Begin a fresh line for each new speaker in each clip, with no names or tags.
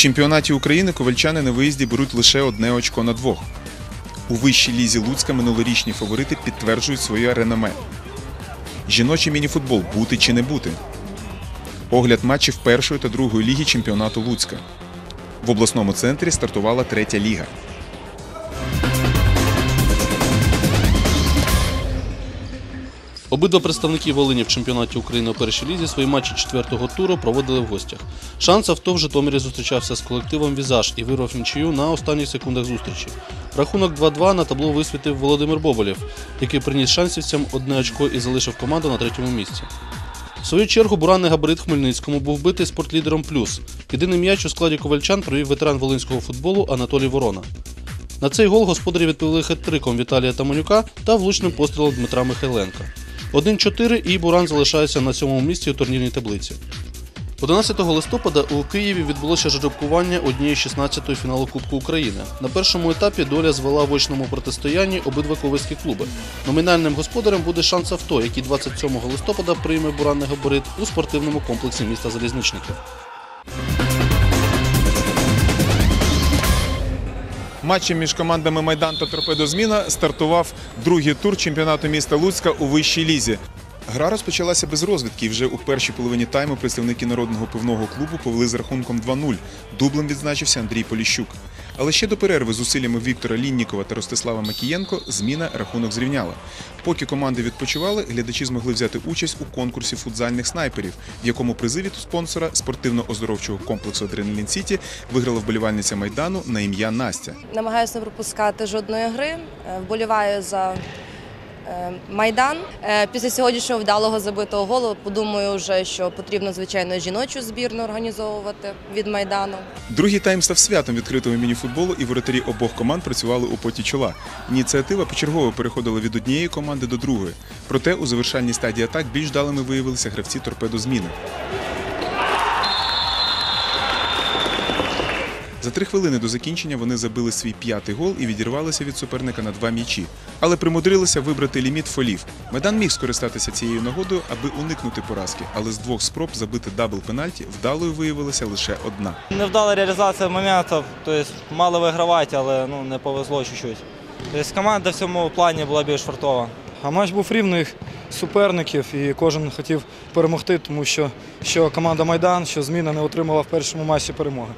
чемпіонаті України ковальчани на виїзді беруть лише одне очко на двох. У вищій лізі Луцька минулорічні фаворити підтверджують своє реноме. Жіночий мініфутбол бути чи не бути. Огляд матчів першої та другої ліги чемпіонату Луцька. В обласному центрі стартувала третя ліга.
Обидва представники Волині в чемпіонаті України у першій лізі свої матчі четвертого туру проводили в гостях. Шанс авто в Житомирі зустрічався з колективом Візаж і вирвав нічию на останніх секундах зустрічі. Рахунок 2-2 на табло висвітив Володимир Боболєв, який приніс шансівцям одне очко і залишив команду на третьому місці. В свою чергу буранний габарит Хмельницькому був битий спортлідером плюс. Єдиний м'яч у складі ковальчан провів ветеран волинського футболу Анатолій Ворона. На цей гол господарі відповіли хет-триком Віталія Таманюка та влучним пострілом Дмитра Михайленка. 1-4 і Буран залишається на сьомому місці у турнірній таблиці. 11 листопада у Києві відбулося жеребкування однієї 16-ї фіналу Кубку України. На першому етапі доля звела в очному протистоянні обидва ковальські клуби. Номінальним господарем буде шанс авто, який 27 листопада прийме буранний габарит у спортивному комплексі міста Залізничників.
Матчем між командами Майдан та Торпедозміна стартував другий тур чемпіонату міста Луцька у вищій лізі. Гра розпочалася без розвідки. Вже у першій половині тайму представники народного пивного клубу повели з рахунком 2-0. Дублем відзначився Андрій Поліщук. Але ще до перерви з усиллями Віктора Ліннікова та Ростислава Макієнко зміна рахунок зрівняла. Поки команди відпочивали, глядачі змогли взяти участь у конкурсі футзальних снайперів, в якому призи від спонсора спортивно-оздоровчого комплексу Адреналін Сіті виграла вболівальниця майдану на ім'я Настя.
Намагаюся не пропускати жодної гри. Е, Вболіваю за Майдан. Е, Після сьогоднішнього вдалого забитого голу подумаю вже, що потрібно звичайно жіночу збірну організовувати від Майдану.
Другий тайм став святом відкритого мініфутболу, і воротарі обох команд працювали у поті чола. Ініціатива почергово переходила від однієї команди до другої. Проте у завершальній стадії атак більш далими виявилися гравці торпедо За три хвилини до закінчення вони забили свій п'ятий гол і відірвалися від суперника на два м'ячі. Але примудрилися вибрати ліміт фолів. Майдан міг скористатися цією нагодою, аби уникнути поразки, але з двох спроб забити дабл пенальті вдалою виявилася лише одна.
Невдала реалізація моментів, тобто мали вигравати, але ну, не повезло чуть-чуть. Тобто команда в цьому плані була більш фартова.
А матч був рівних суперників, і кожен хотів перемогти, тому що, що команда Майдан, що зміна не отримала в першому матчі перемоги.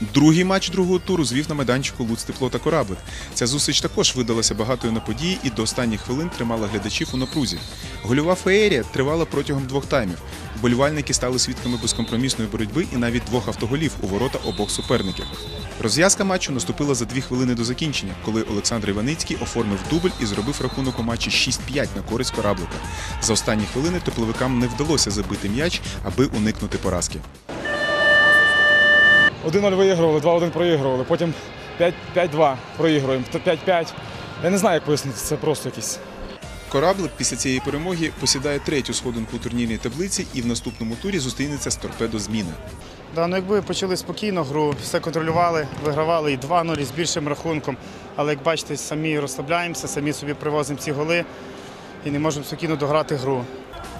Другий матч другого туру звів на майданчику Луц Тепло та Кораблик. Ця зустріч також видалася багатою на події і до останніх хвилин тримала глядачів у напрузі. Гольова феєрія тривала протягом двох таймів. Вболівальники стали свідками безкомпромісної боротьби і навіть двох автоголів у ворота обох суперників. Розв'язка матчу наступила за дві хвилини до закінчення, коли Олександр Іваницький оформив дубль і зробив рахунок у матчі 6-5 на користь кораблика. За останні хвилини тепловикам не вдалося забити м'яч, аби уникнути поразки.
1-0 виігрували, 2-1 проігрували, потім 5- 5-2 проігруємо, то 5-5. Я не знаю, як пояснити, це просто якийсь.
Кораблик після цієї перемоги посідає третю сходинку у турнірній таблиці і в наступному турі зустрінеться з торпедо зміни.
Да, ну якби почали спокійно гру, все контролювали, вигравали і 2-0 і з більшим рахунком. Але як бачите, самі розслабляємося, самі собі привозимо ці голи і не можемо спокійно дограти гру.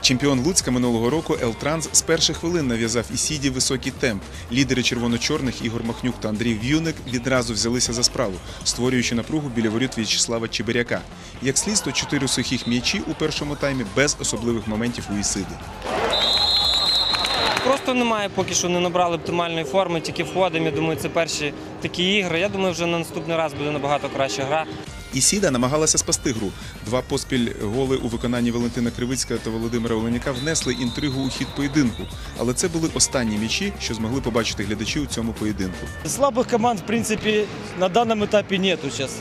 Чемпіон Луцька минулого року Елтранс з перших хвилин нав'язав Ісіді високий темп. Лідери червоно-чорних Ігор Махнюк та Андрій В'юник відразу взялися за справу, створюючи напругу біля воріт В'ячеслава Чебиряка. Як слідство, чотири сухих м'ячі у першому таймі без особливих моментів у Ісиди.
Просто немає, поки що не набрали оптимальної форми, тільки входимо. Я думаю, це перші такі ігри. Я думаю, вже на наступний раз буде набагато краща гра.
Ісіда намагалася спасти гру. Два поспіль голи у виконанні Валентина Кривицька та Володимира Оленяка внесли інтригу у хід поєдинку. Але це були останні м'ячі, що змогли побачити глядачі у цьому поєдинку.
Слабых команд, в принципе, на данном этапе нету сейчас.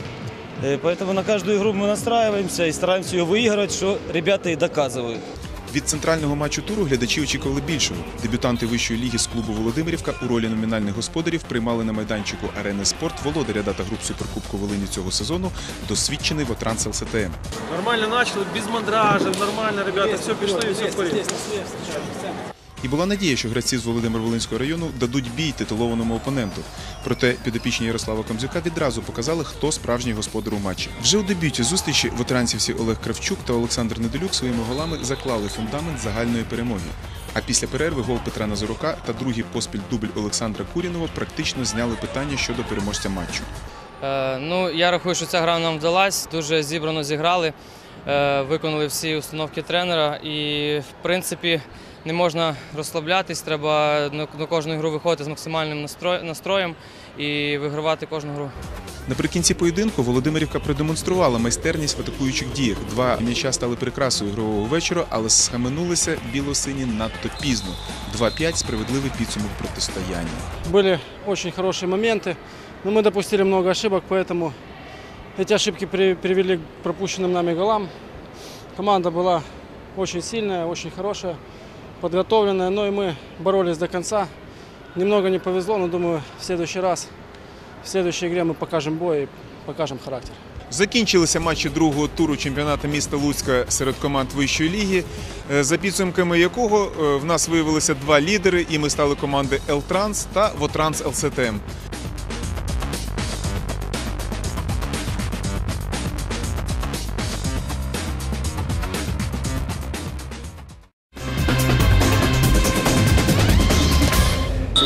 Э, Поэтому на каждую игру мы настраиваемся и стараемся ее выигрывать, что ребята и доказывают.
Від центрального матчу туру глядачі очікували більшого. Дебютанти вищої ліги з клубу Володимирівка у ролі номінальних господарів приймали на майданчику арени спорт володаря дата груп Суперкубку Волині цього сезону, досвідчений Вотранс ЛСТМ.
Нормально почали, без мандражів, нормально, ребята, все пішли, все в порядку.
І була надія, що гравці з Володимир-Волинського району дадуть бій титулованому опоненту. Проте підопічні Ярослава Комзюка відразу показали, хто справжній господар у матчі. Вже у дебюті зустрічі ветеранцівці Олег Кравчук та Олександр Неделюк своїми голами заклали фундамент загальної перемоги. А після перерви гол Петра Назарука та другий поспіль дубль Олександра Курінова практично зняли питання щодо переможця матчу.
Е, Ну, я рахую, що ця гра нам вдалась. Дуже зібрано зіграли, е, виконали всі установки тренера. І, в принципі, не можна розслаблятись. Треба на на кожну гру виходити з максимальним настрой- настроєм і вигравати кожну гру.
Наприкінці поєдинку Володимирівка продемонструвала майстерність в атакуючих діях. Два м'яча стали прикрасою ігрового вечора, але схаменулися білосині надто пізно. 2-5 – справедливий підсумок протистояння.
Были очень хорошие моменты, но мы допустили много ошибок, поэтому эти ошибки при- привели к пропущенным нами голам. Команда была очень сильная, очень хорошая, подготовленная, но и мы боролись до конца. Немного не повезло, но думаю, в следующий раз, в следующей игре мы покажем бой и покажем характер.
Закінчилися матчі другого туру чемпіонату міста Луцька серед команд вищої ліги, е, за підсумками якого е, в нас виявилися два лідери, і ми стали команди «Елтранс» та «Вотранс ЛСТМ».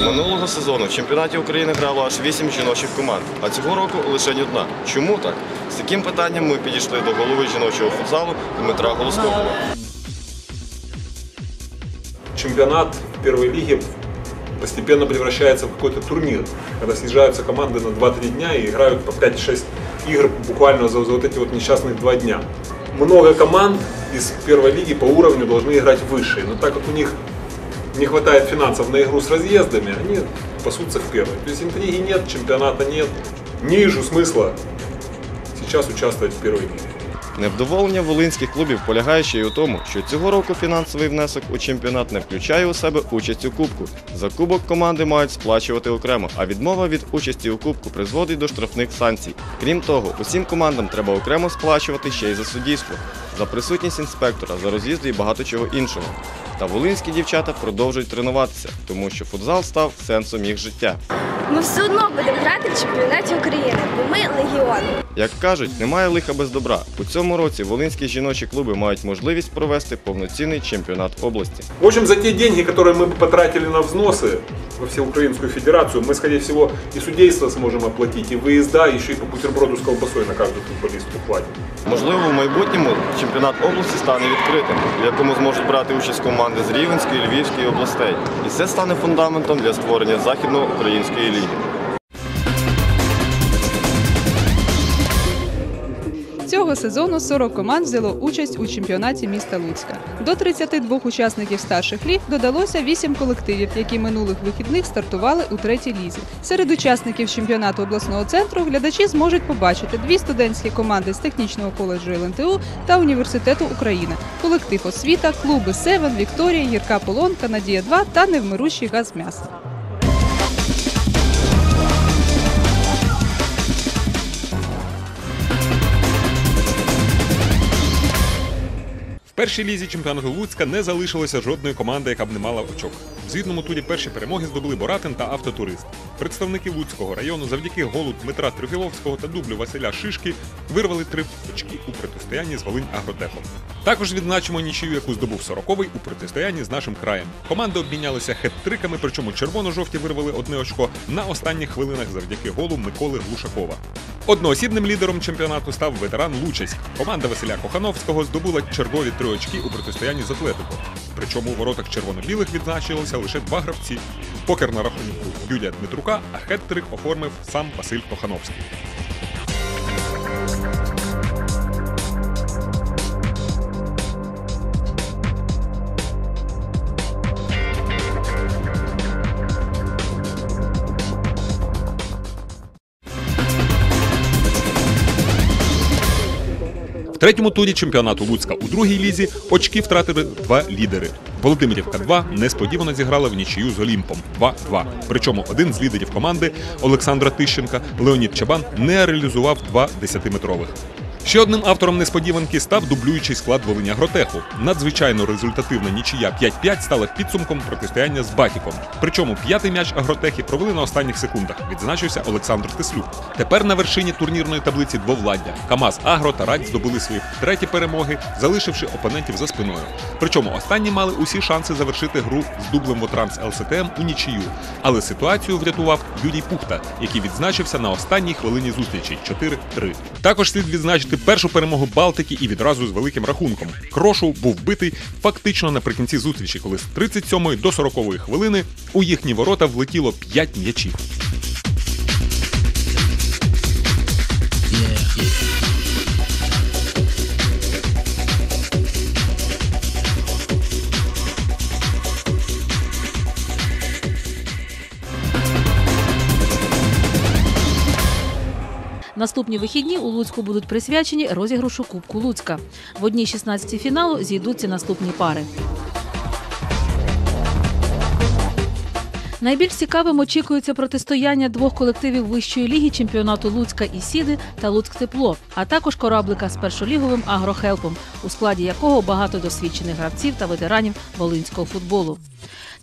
Минулого сезону в чемпіонаті України грало аж 8 жіночих команд, а цього року лише одна. Чому так? З таким питанням ми підійшли до голови жіночого футзалу Дмитра Голоскопова.
чемпионат первой лиги постепенно превращается в какой-то турнир, когда съезжаются команды на 2-3 дня и играют по 5-6 игр буквально за, за вот эти вот несчастных два дня. Много команд из первой лиги по уровню должны играть выше, но так как у них не хватает финансов на игру с разъездами, они пасутся в первой. То есть интриги нет, чемпионата нет. Не вижу смысла сейчас участвовать в первой лиге.
Невдоволення волинських клубів полягає ще й у тому, що цього року фінансовий внесок у чемпіонат не включає у себе участь у кубку. За кубок команди мають сплачувати окремо, а відмова від участі у кубку призводить до штрафних санкцій. Крім того, усім командам треба окремо сплачувати ще й за суддівство, за присутність інспектора, за роз'їзди і багато чого іншого. Та волинські дівчата продовжують тренуватися, тому що футзал став сенсом їх життя.
Ми все одно будемо грати в чемпіонаті України, бо ми легіон.
Як кажуть, немає лиха без добра. У цьому році волинські жіночі клуби мають можливість провести повноцінний чемпіонат області.
В общем, за те деньги, которые мы потратили на взносы во Всеукраинскую Федерацию, мы, скорее всего, и судейство сможем оплатить, и выезда, еще и по бутерброду с колбасой на каждую футболистку хватит.
Можливо, в майбутньому чемпіонат області стане відкритим, в якому зможуть брати участь команди з Рівенської, Львівської областей. І це стане фундаментом для створення західноукраїнської ліги.
Цього сезону 40 команд взяло участь у чемпіонаті міста Луцька. До 32 учасників старших ліг додалося 8 колективів, які минулих вихідних стартували у третій лізі. Серед учасників чемпіонату обласного центру глядачі зможуть побачити дві студентські команди з технічного коледжу ЛНТУ та університету України, колектив освіта, клуби Севен, Вікторія, Гірка Полонка, Надія 2 та невмирущий газ м'яса.
Першій лізі чемпіонату Луцька не залишилося жодної команди, яка б не мала очок. В звітному турі перші перемоги здобули Боратин та Автотурист. Представники Луцького району завдяки голу Дмитра Трюфіловського та дублю Василя Шишки вирвали три очки у протистоянні з Волинь Агротехом. Також відзначимо нічию, яку здобув сороковий у протистоянні з нашим краєм. Команди обмінялися хет-триками, причому червоно-жовті вирвали одне очко на останніх хвилинах завдяки голу Миколи Глушакова. Одноосібним лідером чемпіонату став ветеран Лучеськ. Команда Василя Кохановського здобула чергові три очки у протистоянні з Атлетико. Причому у воротах червоно-білих відзначилося лише два гравці. Покер на рахунку Юлія Дмитрука, а хет-трик оформив сам Василь Кохановський. В третьому турі чемпіонату Луцька у другій лізі очки втратили два лідери. Володимирівка 2 несподівано зіграла в нічию з Олімпом 2-2. Причому один з лідерів команди Олександра Тищенка Леонід Чабан не реалізував два 10-метрових. Ще одним автором несподіванки став дублюючий склад Волиня Гротеху. Надзвичайно результативна нічия 5-5 стала підсумком протистояння з Батіком. Причому п'ятий м'яч агротехи провели на останніх секундах. Відзначився Олександр Теслюк. Тепер на вершині турнірної таблиці двовладдя. КАМАЗ Агро та Радь здобули свої треті перемоги, залишивши опонентів за спиною. Причому останні мали усі шанси завершити гру з дублем Вотранс ЛСТМ у нічию. Але ситуацію врятував Юрій Пухта, який відзначився на останній хвилині зустрічі 4-3. Також слід відзначити першу перемогу Балтики і відразу з великим рахунком. Крошу був битий фактично наприкінці зустрічі, коли з 37 до 40 хвилини у їхні ворота влетіло 5 м'ячів.
Наступні вихідні у Луцьку будуть присвячені розіграшу Кубку Луцька. В одній 16 фіналу зійдуться наступні пари. Найбільш цікавим очікується протистояння двох колективів вищої ліги чемпіонату Луцька і Сіди та Луцьк Тепло, а також кораблика з першоліговим агрохелпом, у складі якого багато досвідчених гравців та ветеранів волинського футболу.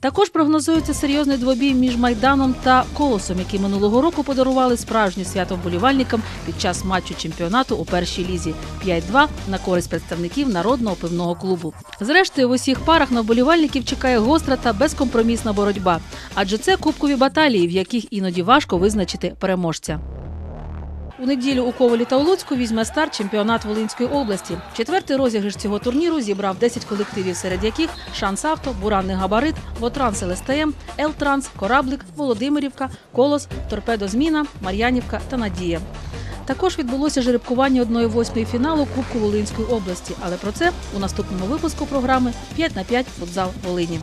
Також прогнозується серйозний двобій між Майданом та Колосом, які минулого року подарували справжнє свято вболівальникам під час матчу чемпіонату у першій лізі 5-2 на користь представників народного пивного клубу. Зрештою, в усіх парах на вболівальників чекає гостра та безкомпромісна боротьба, адже це кубкові баталії, в яких іноді важко визначити переможця. У неділю у Ковалі та у Луцьку візьме старт чемпіонат Волинської області. Четвертий розіграш цього турніру зібрав 10 колективів, серед яких Шанс Авто, Буранний Габарит, Вотранс ЛСТМ, Елтранс, Кораблик, Володимирівка, Колос, Торпедо Зміна, Мар'янівка та Надія. Також відбулося жеребкування 1-8 фіналу Кубку Волинської області. Але про це у наступному випуску програми «5 на 5 футзал Волині.